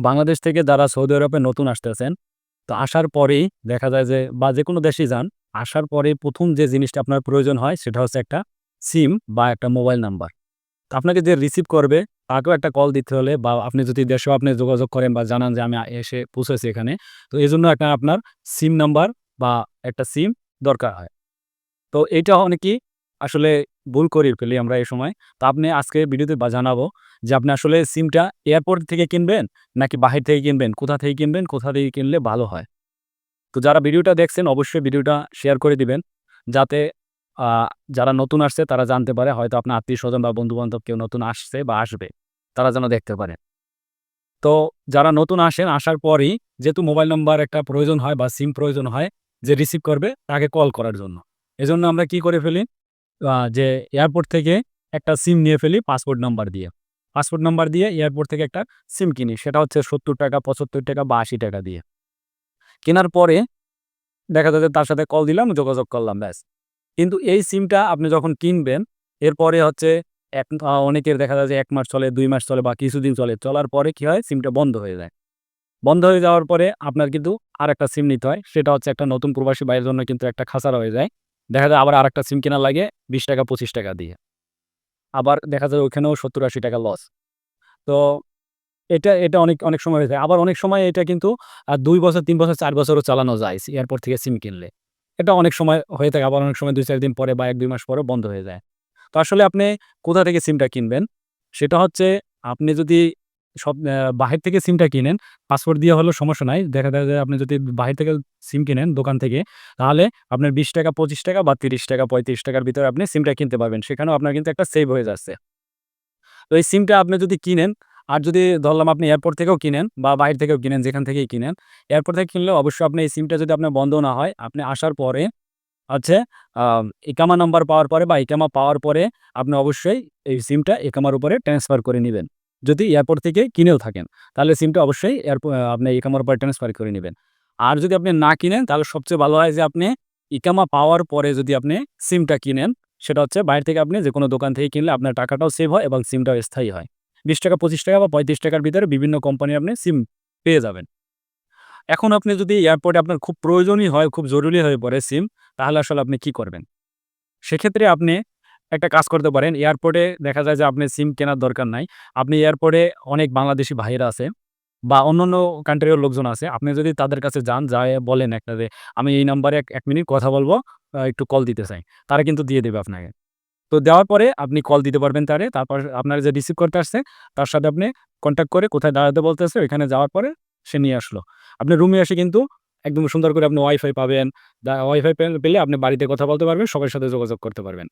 বাংলাদেশ থেকে যারা সৌদি আরবে নতুন আসতেছেন, তো আসার পরেই দেখা যায় যে বা যেকোনো দেশেই যান, আসার পরে প্রথম যে জিনিসটা আপনার প্রয়োজন হয় সেটা হচ্ছে একটা সিম বা একটা মোবাইল নাম্বার। তো আপনাকে যে রিসিভ করবে তাকেও একটা কল দিতে হলে বা আপনি যদি দেশেও আপনি যোগাযোগ করেন বা জানান যে আমি এসে পৌঁছেছি এখানে। তো এজন্য একটা আপনার সিম নাম্বার বা একটা সিম দরকার হয়। তো এইটা অনেকেই আসলে ভুল করে ফেলি আমরা এই সময়। তো আপনি আজকে ভিডিওতে জানাব যে আপনি আসলে সিমটা এয়ারপোর্ট থেকে কিনবেন নাকি বাহির থেকে কিনবেন, কোথা থেকে কিনবেন, কোথা থেকে কিনলে ভালো হয়। তো যারা ভিডিওটা দেখছেন অবশ্যই ভিডিওটা শেয়ার করে দিবেন। যাতে যারা নতুন আসছে তারা জানতে পারে হয়তো আপনার আত্মীয় স্বজন বা বন্ধু-বান্ধব কেউ নতুন আসছে বা আসবে। তারা যেন দেখতে পারে। তো যারা নতুন আসেন আসার পরই যেহেতু মোবাইল নাম্বার একটা প্রয়োজন হয় বা সিম প্রয়োজন হয় যে রিসিভ করবে তাকে কল করার জন্য। এজন্য আমরা কি করে ফেলি যে এয়ারপোর্ট থেকে একটা সিম নিয়ে ফেলি পাসপোর্ট নাম্বার দিয়ে। পাসপোর্ট নাম্বার দিয়ে এয়ারপোর্ট থেকে একটা সিম কিনি। সেটা হচ্ছে ৳৭০, ৳৭৫ বা ৳৮০ দিয়ে। কেনার পরে দেখা যায় যে তার সাথে কল দিলাম, যোগাযোগ করলাম ব্যাস। কিন্তু এই সিমটা আপনি যখন কিনবেন এরপরে হচ্ছে এক অনেকের দেখা যায় যে ১ মাস চলে, দুই মাস চলে বা কিছুদিন চলে। চলার পরে কি হয় সিমটা বন্ধ হয়ে যায়। বন্ধ হয়ে যাওয়ার পরে আপনার কিন্তু আর একটা সিম নিতে হয়। সেটা হচ্ছে একটা নতুন প্রবাসী বাইরের জন্য কিন্তু একটা খাসারা হয়ে যায়। দেখা যায় আবার আরেকটা সিম কেনা লাগে ৳২০, ৳২৫ দিয়ে। আবার দেখা যায় ওইখানেও ৳৭০-৮০ লস। তো এটা এটা অনেক, অনেক সময় হয়ে যায়। আবার অনেক সময় এটা কিন্তু ২ বছর, তিন বছর, চার বছরও চালানো যায় এয়ারপোর্ট থেকে সিম কিনলে। এটা অনেক সময় হয়ে থাকে। আবার অনেক সময় ২-৪ দিন পরে বা ১-২ মাস পরেও বন্ধ হয়ে যায়। তো আসলে আপনি কোথা থেকে সিমটা কিনবেন? সেটা হচ্ছে আপনি যদি সব বাহির থেকে সিমটা কিনেন, পাসপোর্ট দিয়ে হলেও সমস্যা নাই। দেখা যায় যে আপনি যদি বাহির থেকে সিম কিনেন দোকান থেকে তাহলে আপনার ৳২০, ৳২৫ বা তিরিশ টাকা পঁয়ত্রিশ টাকার ভিতরে আপনি সিমটা কিনতে পারবেন। সেখানেও আপনার কিন্তু একটা সেভ হয়ে যাচ্ছে। তো এই সিমটা আপনি যদি কিনেন আর যদি ধরলাম আপনি এয়ারপোর্ট থেকেও কিনেন বা বাহির থেকেও কিনেন যেখান থেকেই কিনেন। এয়ারপোর্ট থেকে কিনলেও অবশ্যই আপনি এই সিমটা যদি আপনার বন্ধ না হয়, আপনি আসার পরে হচ্ছে আ ইকামা নাম্বার পাওয়ার পরে বা ইকামা পাওয়ার পরে আপনি অবশ্যই এই সিমটা ইকামার উপরে ট্রান্সফার করে নিবেন। যদি এয়ারপোর্ট থেকে কিনেও থাকেন, তাহলে সিমটা অবশ্যই এয়ারপোর্ট আপনি ইকামার উপরে ট্রান্সফার করে নেবেন আর যদি আপনি না কিনেন তাহলে সবচেয়ে ভালো হয় যে আপনি ইকামা পাওয়ার পরে যদি আপনি সিমটা কিনেন, সেটা হচ্ছে বাইরে থেকে আপনি যেকোনো দোকান থেকে কিনলে আপনার টাকাটাও সেভ হয় এবং সিমটাও স্থায়ী হয়। ৳২০, ৳২৫ বা পঁয়ত্রিশ টাকার ভিতরে বিভিন্ন কোম্পানির আপনি সিম পেয়ে যাবেন। এখন আপনি যদি এয়ারপোর্টে আপনার খুব প্রয়োজনই হয়, খুব জরুরি হয়ে পড়ে সিম, তাহলে আসলে আপনি কি করবেন? সেক্ষেত্রে আপনি একটা কাজ করতে পারেন। এয়ারপোর্টে দেখা যায় যে আপনি সিম কেনার দরকার নাই। আপনি এয়ারপোর্টে অনেক বাংলাদেশী ভাইয়েরা আছে বা অন্যান্য কান্ট্রিরও লোকজন আছে। আপনি যদি তাদের কাছে যান, যায়ে বলেন একটা যে, "আমি এই নাম্বারে এক ১ মিনিট কথা বলব, একটু কল দিতে চাই।" তারা কিন্তু দিয়ে দেবে আপনাকে। তো দেওয়ার পরে আপনি কল দিতে পারবেন তারে। তারপর আপনার যে রিসিভ করতে আসছে তার সাথে আপনি কনট্যাক্ট করে কোথায় দাঁড়াতে বলতেছে ওইখানে যাওয়ার পরে সে নিয়ে আসলো। আপনি রুমে এসে কিন্তু একদম সুন্দর করে আপনি ওয়াইফাই পাবেন। ওয়াইফাই পেলে আপনি বাড়িতে কথা বলতে পারবেন, সবার সাথে যোগাযোগ করতে পারবেন।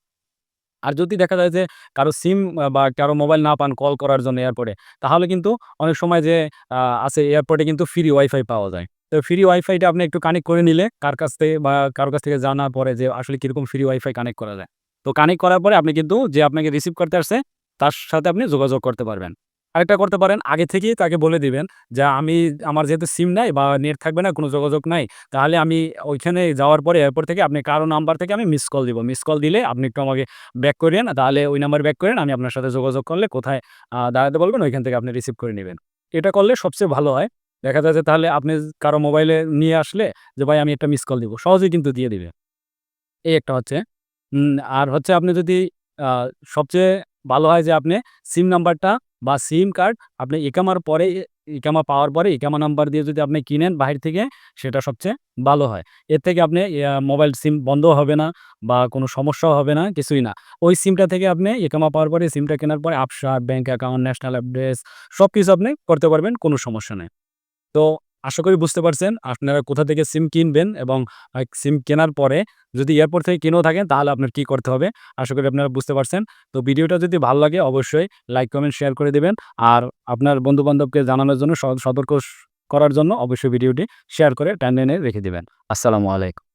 আর যদি দেখা যায় যে কারও সিম বা কারও মোবাইল না পান কল করার জন্য এয়ারপোর্টে, তাহলে কিন্তু অনেক সময় যে আছে এয়ারপোর্টে কিন্তু ফ্রি ওয়াইফাই পাওয়া যায়। তো ফ্রি ওয়াইফাইটা আপনি একটু কানেক্ট করে নিলে কার কাছ থেকে বা কারোর কাছ থেকে জানার পরে যে আসলে কীরকম ফ্রি ওয়াইফাই কানেক্ট করা যায়। তো কানেক্ট করার পরে আপনি কিন্তু যে আপনাকে রিসিভ করতে আসছে তার সাথে আপনি যোগাযোগ করতে পারবেন। আরেকটা করতে পারেন আগে থেকেই তাকে বলে দিবেন যে, "আমি আমার যেহেতু সিম নাই বা নেট থাকবে না, কোনো যোগাযোগ নাই, তাহলে আমি ওইখানে যাওয়ার পরে এরপর থেকে আপনি কারও নাম্বার থেকে আমি মিস কল দিব। মিস কল দিলে আপনি একটু আমাকে ব্যাক করিয়েন। তাহলে ওই নাম্বারে ব্যাক করিয়েন। আমি আপনার সাথে যোগাযোগ করলে কোথায় দাঁড়াতে বলবেন ওইখান থেকে আপনি রিসিভ করে নেবেন এটা করলে সবচেয়ে ভালো হয়। দেখা যায় যে তাহলে আপনি কারও মোবাইলে নিয়ে আসলে যে, "ভাই আমি একটা মিস কল দিব।" সহজেই কিন্তু দিয়ে দিবে। এই একটা হচ্ছে। আর হচ্ছে আপনি যদি সবচেয়ে ভালো হয় যে আপনি সিম নাম্বারটা বা সিম কার্ড আপনি ইকামার পরে ইকামা পাওয়ার পরে ইকামা নাম্বার দিয়ে যদি আপনি কিনেন বাহির থেকে সেটা সবচেয়ে ভালো হয়। এর থেকে আপনি মোবাইল সিম বন্ধ হবে না বা কোনো সমস্যাও হবে না, কিছুই না। ওই সিমটা থেকে আপনি ইকামা পাওয়ার পরে সিমটা কেনার পরে আপসা ব্যাঙ্ক অ্যাকাউন্ট, ন্যাশনাল অ্যাড্রেস সব কিছু আপনি করতে পারবেন, কোনো সমস্যা নেই তো আশা করি বুঝতে পারছেন আপনারা কোথা থেকে সিম কিনবেন এবং সিম কেনার পরে যদি এয়ারপোর্ট থেকে কিনেও থাকেন তাহলে আপনার কি করতে হবে। আশা করি আপনারা বুঝতে পারছেন। তো ভিডিওটা যদি ভালো লাগে অবশ্যই লাইক, কমেন্ট, শেয়ার করে দেবেন আর আপনার বন্ধুবান্ধবকে জানানোর জন্য সতর্ক করার জন্য অবশ্যই ভিডিওটি শেয়ার করে টাইমলাইনে রেখে দেবেন আসসালামু আলাইকুম।